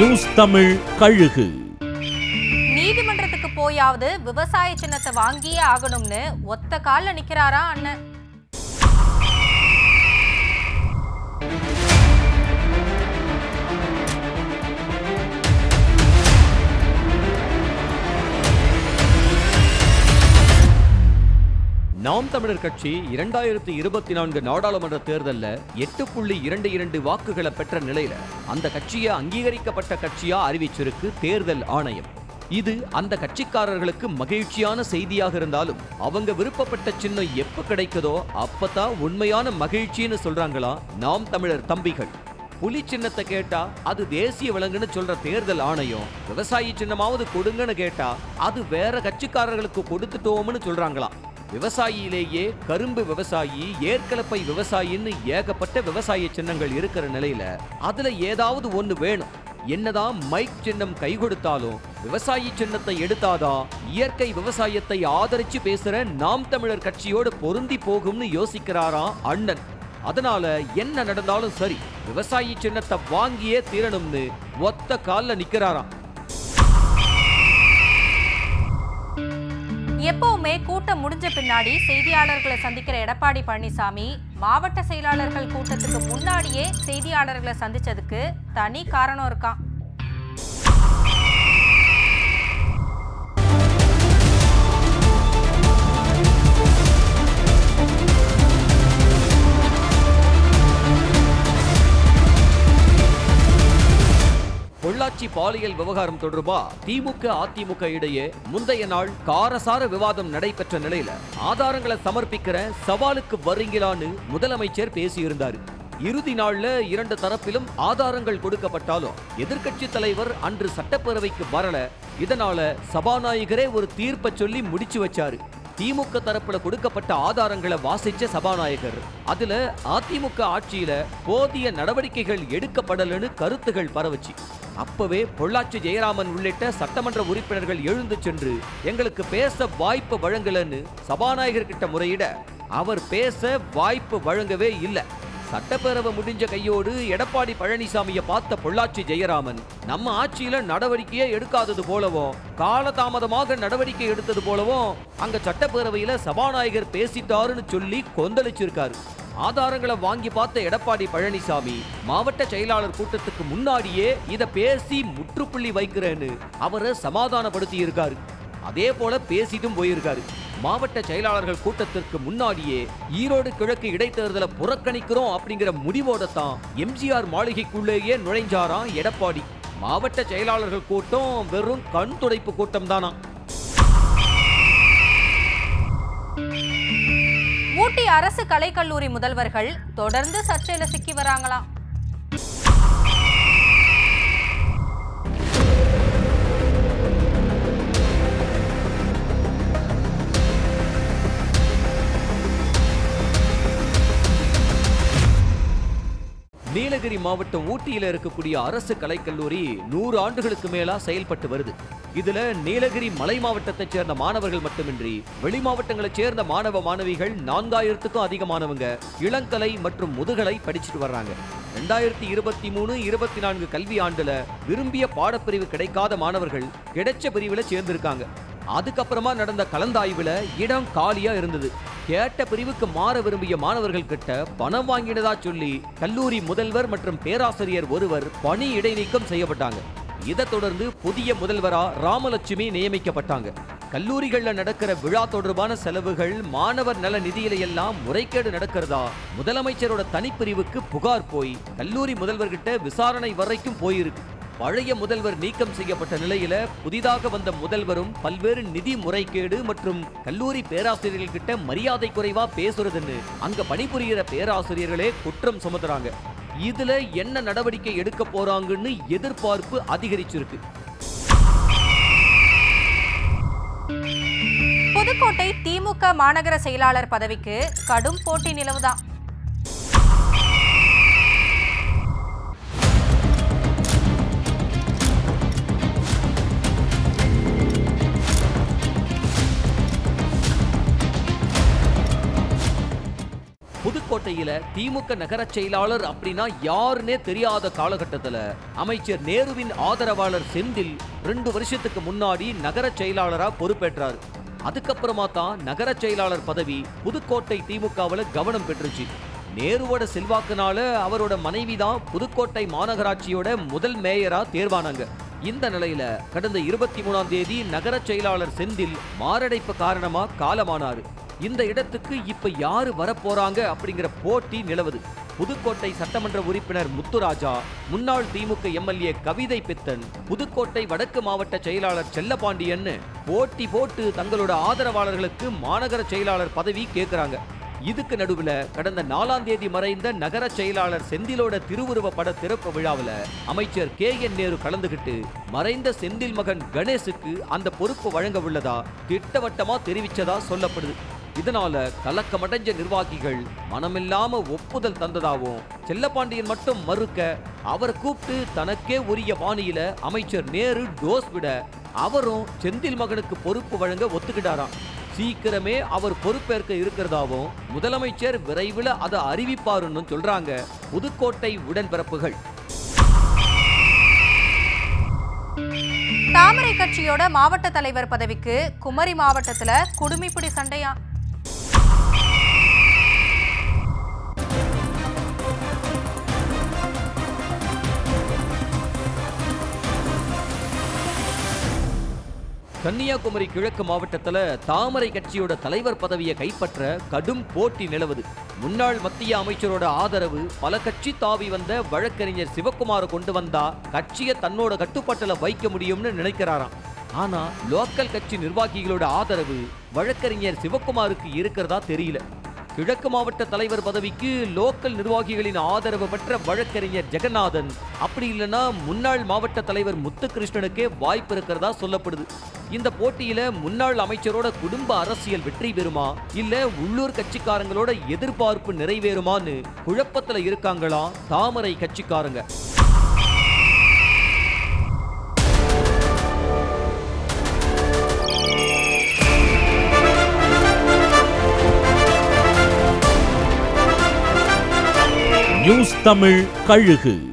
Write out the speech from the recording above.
News Tamil கழுகு. நீதிமன்றத்துக்கு போயாவது விவசாய சின்னத்தை வாங்கியே ஆகணும்னு ஒத்த கால்ல நிக்கிறாரா அண்ணன். நாம் தமிழர் கட்சி இரண்டாயிரத்தி இருபத்தி நான்கு நாடாளுமன்ற தேர்தலில் எட்டு புள்ளி இரண்டு இரண்டு வாக்குகளை பெற்ற நிலையில அந்த கட்சியை அங்கீகரிக்கப்பட்ட கட்சியா அறிவிச்சிருக்கு தேர்தல் ஆணையம். இது அந்த கட்சிக்காரர்களுக்கு மகிழ்ச்சியான செய்தியாக இருந்தாலும் அவங்க விருப்பப்பட்ட சின்னம் எப்ப கிடைக்குதோ அப்பதான் உண்மையான மகிழ்ச்சின்னு சொல்றாங்களா நாம் தமிழர் தம்பிகள். புலி சின்னத்தை கேட்டா அது தேசிய விலங்குன்னு சொல்ற தேர்தல் ஆணையம் விவசாயி சின்னமாவது கொடுங்கன்னு கேட்டா அது வேற கட்சிக்காரர்களுக்கு கொடுத்துட்டோம்னு சொல்றாங்களாம் விவசாயியிலேயே கரும்பு விவசாயி ஏற்கலப்பை விவசாயின்னு ஏகப்பட்ட விவசாய சின்னங்கள் இருக்கிற நிலையில அதுல ஏதாவது ஒண்ணு வேணும். என்னதான் மைக் சின்னம் கை கொடுத்தாலும் விவசாயி சின்னத்தை எடுத்தாதான் இயற்கை விவசாயத்தை ஆதரிச்சு பேசுற நாம் தமிழர் கட்சியோடு பொருந்தி போகும்னு யோசிக்கிறாராம் அண்ணன். அதனால என்ன நடந்தாலும் சரி விவசாயி சின்னத்தை வாங்கியே தீரணும்னு ஒத்த கால்ல நிக்கிறாராம். எப்பவுமே கூட்டம் முடிஞ்ச பின்னாடி செய்தியாளர்களை சந்திக்கிற எடப்பாடி பழனிசாமி மாவட்ட செயலாளர்கள் கூட்டத்துக்கு முன்னாடியே செய்தியாளர்களை சந்திச்சதுக்கு தனி காரணம் இருக்கான். பொள்ளாச்சி பாலியல் விவகாரம் தொடர்பா திமுக அதிமுக இடையே முந்தைய நாள் காரசார விவாதம் நடைபெற்ற நிலையில ஆதாரங்களை சமர்ப்பிக்கிற சவாலுக்கு வரீங்களான்னு முதலமைச்சர் பேசியிருந்தாரு. இறுதி நாள்ல இரண்டு தரப்பிலும் ஆதாரங்கள் கொடுக்கப்பட்டாலும் எதிர்க்கட்சி தலைவர் அன்று சட்டப்பேரவைக்கு வரல. இதனால சபாநாயகரே ஒரு தீர்ப்பை சொல்லி முடிச்சு வச்சாரு. திமுக தரப்புல கொடுக்கப்பட்ட ஆதாரங்களை வாசிச்ச சபாநாயகர். அதுல அதிமுக ஆட்சியில போதிய நடவடிக்கைகள் எடுக்கப்படலன்னு கருத்துகள் பரவச்சு. அப்பவே பொள்ளாச்சி ஜெயராமன் உள்ளிட்ட சட்டமன்ற உறுப்பினர்கள் எழுந்து சென்று எங்களுக்கு பேச வாய்ப்பு வழங்கலன்னு சபாநாயகர் கிட்ட முறையிட அவர் பேச வாய்ப்பு வழங்கவே இல்லை. சட்டப்பேரவை முடிஞ்ச கையோடு எடப்பாடி பழனிசாமியை பார்த்த பொள்ளாச்சி ஜெயராமன் நம்ம ஆட்சியில நடவடிக்கையே எடுக்காதது போலவும் காலதாமதமாக நடவடிக்கை எடுத்தது போலவும் அங்க சட்டப்பேரவையில சபாநாயகர் பேசிட்டாருன்னு சொல்லி கொந்தளிச்சிருக்காரு. ஆதாரங்களை வாங்கி பார்த்த எடப்பாடி பழனிசாமி மாவட்ட செயலாளர் கூட்டத்துக்கு முன்னாடியே இதை பேசி முற்றுப்புள்ளி வைக்கிறேன்னு அவரை சமாதானப்படுத்தி இருக்காரு அதே போல பேசிட்டும் போயிருக்காரு. மாவட்ட செயலாளர்கள் கூட்டத்திற்கு முன்னாடியே ஈரோடு கிழக்கு இடைத்தேர்தலை புறக்கணிக்கிறோம் அப்படிங்கிற முடிவோட தான் எம்ஜிஆர் மாளிகைக்குள்ளேயே நுழைஞ்சாராம் எடப்பாடி. மாவட்ட செயலாளர்கள் கூட்டம் வெறும் கண் துடைப்பு கூட்டம் தானா ஊட்டி அரசு கலைக்கல்லூரி முதல்வர்கள் தொடர்ந்து சர்ச்சையில சிக்கி வராங்களாம் நீலகிரி மாவட்டம் ஊட்டியில் இருக்கக்கூடிய அரசு கலைக்கல்லூரி நூறு ஆண்டுகளுக்கு மேலா செயல்பட்டு வருது. இதுல நீலகிரி மலை மாவட்டத்தை சேர்ந்த மாணவர்கள் மட்டுமின்றி வெளி மாவட்டங்களை சேர்ந்த மாணவ மாணவிகள் நான்காயிரத்துக்கும் அதிகமானவங்க இளங்கலை மற்றும் முதுகலை படிச்சுட்டு வர்றாங்க. ரெண்டாயிரத்தி இருபத்தி மூணு இருபத்தி நான்கு கல்வி ஆண்டுல விரும்பிய பாடப்பிரிவு கிடைக்காத மாணவர்கள் கிடைச்ச பிரிவுல சேர்ந்திருக்காங்க. அதுக்கப்புறமா நடந்த கலந்தாய்வுல இடம் காலியா இருந்தது. கேட்ட பிரிவுக்கு மாற விரும்பிய மாணவர்கள் கிட்ட பணம் வாங்கினதா சொல்லி கல்லூரி முதல்வர் மற்றும் பேராசிரியர் ஒருவர் பணி இடைநீக்கம் செய்யப்பட்டாங்க. இதை தொடர்ந்து புதிய முதல்வரா ராமலட்சுமி நியமிக்கப்பட்டாங்க. கல்லூரிகள்ல நடக்கிற விழா தொடர்பான செலவுகள் மாணவர் நல நிதியில எல்லாம் முறைகேடு நடக்கிறதா முதலமைச்சரோட தனிப்பிரிவுக்கு புகார் போய் கல்லூரி முதல்வர்கிட்ட விசாரணை வரைக்கும் போயிருக்கு. பழைய முதல்வர் நீக்கம் செய்யப்பட்ட நிலையில புதிதாக வந்த முதல்வரும் பல்வேறு நிதி முறைகேடு மற்றும் கல்லூரி பேராசிரியர்கள் கிட்ட மரியாதை குறைவா பேசுறதுன்னு அங்க பணிபுரிகிற பேராசிரியர்களே குற்றம் சுமத்துறாங்க. இதுல என்ன நடவடிக்கை எடுக்க போறாங்கன்னு எதிர்பார்ப்பு அதிகரிச்சிருக்கு. புதுக்கோட்டை திமுக மாநகர செயலாளர் பதவிக்கு கடும் போட்டி நிலவுதான். புதுக்கோட்டையில திமுக நகர செயலாளர் அப்படின்னா யாருன்னே தெரியாத காலகட்டத்துல அமைச்சர் நேருவின் ஆதரவாளர் செந்தில் ரெண்டு வருஷத்துக்கு முன்னாடி நகர செயலாளரா பொறுப்பேற்றாரு. அதுக்கப்புறமா தான் நகர செயலாளர் பதவி புதுக்கோட்டை திமுகவுல கவனம் பெற்றுச்சு. நேருவோட செல்வாக்குனால அவரோட மனைவி தான் புதுக்கோட்டை மாநகராட்சியோட முதல் மேயரா தேர்வானாங்க. இந்த நிலையில கடந்த இருபத்தி மூணாம் தேதி நகர செயலாளர் செந்தில் மாரடைப்பு காரணமா காலமானாரு. இந்த இடத்துக்கு இப்ப யாரு வரப்போறாங்க அப்படிங்கிற போட்டி நிலவுது. புதுக்கோட்டை சட்டமன்ற உறுப்பினர் முத்துராஜா முன்னாள் திமுக எம்எல்ஏ கவிதை பித்தன் புதுக்கோட்டை வடக்கு மாவட்ட செயலாளர் செல்லபாண்டியன்னு போட்டி போட்டு தங்களோட ஆதரவாளர்களுக்கு மாநகர செயலாளர் பதவி கேட்கிறாங்க இதுக்கு நடுவில் கடந்த நாலாம் தேதி மறைந்த நகர செயலாளர் செந்திலோட திருவுருவ பட திறப்பு விழாவில் அமைச்சர் கே என் நேரு கலந்துகிட்டு மறைந்த செந்தில் மகன் கணேசுக்கு அந்த பொறுப்பு வழங்க உள்ளதா திட்டவட்டமா தெரிவிச்சதா சொல்லப்படுது. இதனால கலக்கமடைஞ்ச நிர்வாகிகள் மனமில்லாம ஒப்புதல் தந்ததாவும் செல்லப்பாண்டியன் மட்டும் மறுக்க அவரை கூப்பிட்டு தனக்கே உரிய பாணியில அமைச்சர் நேரு டோஸ் விட அவரும் செந்தில் மகனுக்கு பொறுப்பு வழங்க ஒத்துக்கிட்டாராம். சீக்கிரமே அவர் பொறுப்பேற்க இருக்கிறதாவும் முதலமைச்சர் விரைவில் அதை அறிவிப்பாருன்னு சொல்றாங்க புதுக்கோட்டை உடன்பிறப்புகள். தாமரை கட்சியோட மாவட்ட தலைவர் பதவிக்கு குமரி மாவட்டத்துல குடுமிப்பிடி சண்டையா கன்னியாகுமரி கிழக்கு மாவட்டத்தில் தாமரை கட்சியோட தலைவர் பதவியை கைப்பற்ற கடும் போட்டி நிலவுது. முன்னாள் மத்திய அமைச்சரோட ஆதரவு பல கட்சி தாவி வந்த வழக்கறிஞர் சிவக்குமாரை கொண்டு வந்தா கட்சியை தன்னோட கட்டுப்பாட்டில் வைக்க முடியும்னு நினைக்கிறாராம். ஆனா லோக்கல் கட்சி நிர்வாகிகளோட ஆதரவு வழக்கறிஞர் சிவக்குமாருக்கு இருக்கிறதா தெரியல. கிழக்கு மாவட்ட தலைவர் பதவிக்கு லோக்கல் நிர்வாகிகளின் ஆதரவு பெற்ற வழக்கறிஞர் ஜெகநாதன். அப்படி இல்லைன்னா முன்னாள் மாவட்ட தலைவர் முத்துகிருஷ்ணனுக்கே வாய்ப்பு இருக்கிறதா சொல்லப்படுது. இந்த போட்டியில முன்னாள் அமைச்சரோட குடும்ப அரசியல் வெற்றி பெறுமா? இல்ல உள்ளூர் கட்சிக்காரங்களோட எதிர்பார்ப்பு நிறைவேறுமான்னு குழப்பத்துல இருக்காங்களா? தாமரை கட்சிக்காரங்க. நியூஸ் தமிழ் கழுகு.